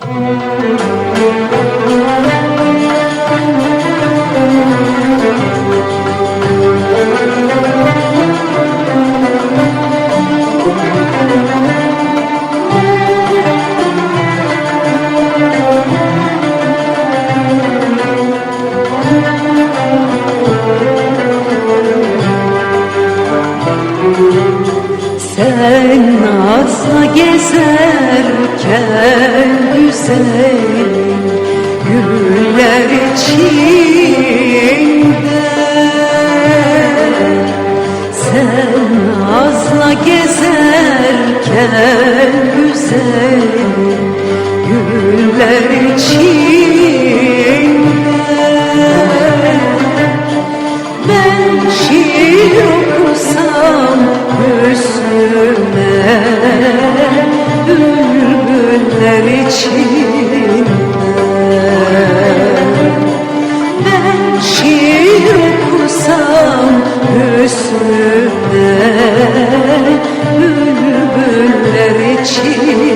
Sen nazla gezerken güzelim Güller içinde? Sen nazla gezerken güzelim Güller içinde? Ben şiir okusam Bülbüller içinde Ben şiir okusam Hüsnüme Bülbüller içinde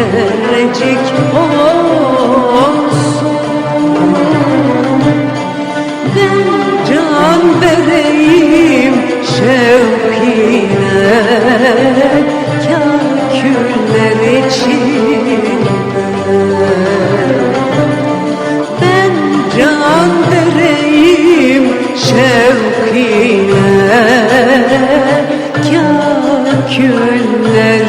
kerecik olsun. Ben can vereyim şevkine Kâküller içinde. Ben can vereyim şevkine Kâküller